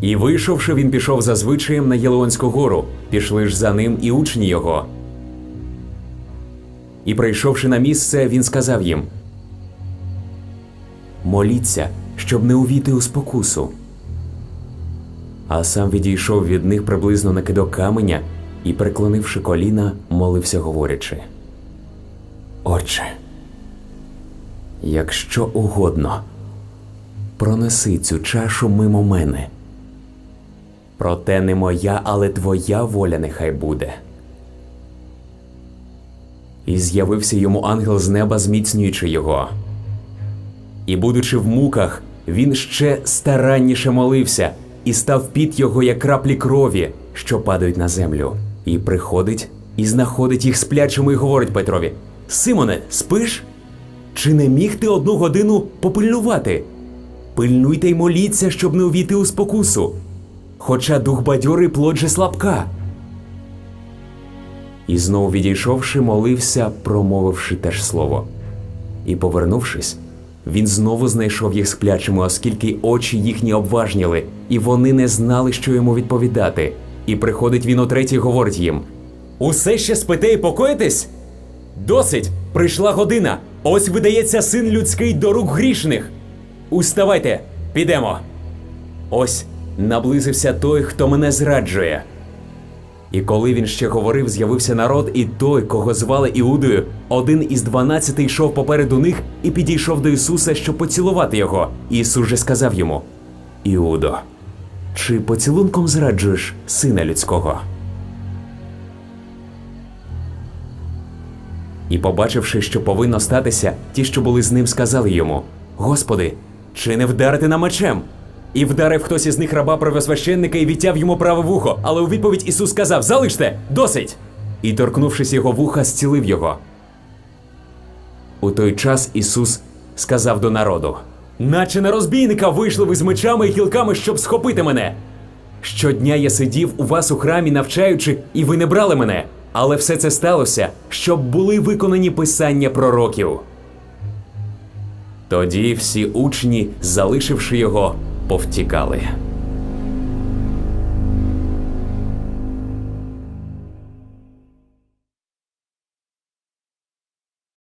І вийшовши, він пішов за звичаєм на Єлеонську гору. Пішли ж за ним і учні його. І прийшовши на місце, він сказав їм: Моліться, щоб не увійти у спокусу. А сам відійшов від них приблизно на кидок каменя і, преклонивши коліна, молився, говорячи: Отче, якщо угодно, пронеси цю чашу мимо мене. Проте не моя, але твоя воля нехай буде. І з'явився йому ангел з неба, зміцнюючи його. І, будучи в муках, він ще старанніше молився, і став під його, як краплі крові, що падають на землю. І приходить і знаходить їх сплячими, і говорить Петрові: Симоне, спиш? Чи не міг ти одну годину попильнувати? Пильнуйте й моліться, щоб не увійти у спокусу. Хоча дух бадьорий плод же слабка. І знову відійшовши, молився, промовивши те ж слово. І, повернувшись, він знову знайшов їх сплячими, оскільки очі їхні обважніли, і вони не знали, що йому відповідати. І приходить він утретє говорить їм: Усе ще спите і покоїтесь? Досить! Прийшла година. Ось видається син людський до рук грішних. Уставайте, підемо. Ось наблизився той, хто мене зраджує. І коли він ще говорив, з'явився народ, і той, кого звали Іудою, один із дванадцяти йшов попереду них і підійшов до Ісуса, щоб поцілувати його. Ісус же сказав йому: Іудо, чи поцілунком зраджуєш сина людського? І, побачивши, що повинно статися, ті, що були з ним, сказали йому: Господи, чи не вдарити на мечем? І вдарив хтось із них раба правосвященника і відтяв йому праве вухо. Але у відповідь Ісус сказав: Залиште, досить! І, торкнувшись його вуха, зцілив його. У той час Ісус сказав до народу: Наче на розбійника вийшли ви з мечами і кілками, щоб схопити мене. Щодня я сидів у вас у храмі, навчаючи, і ви не брали мене. Але все це сталося, щоб були виконані писання пророків. Тоді всі учні, залишивши його, повтікали.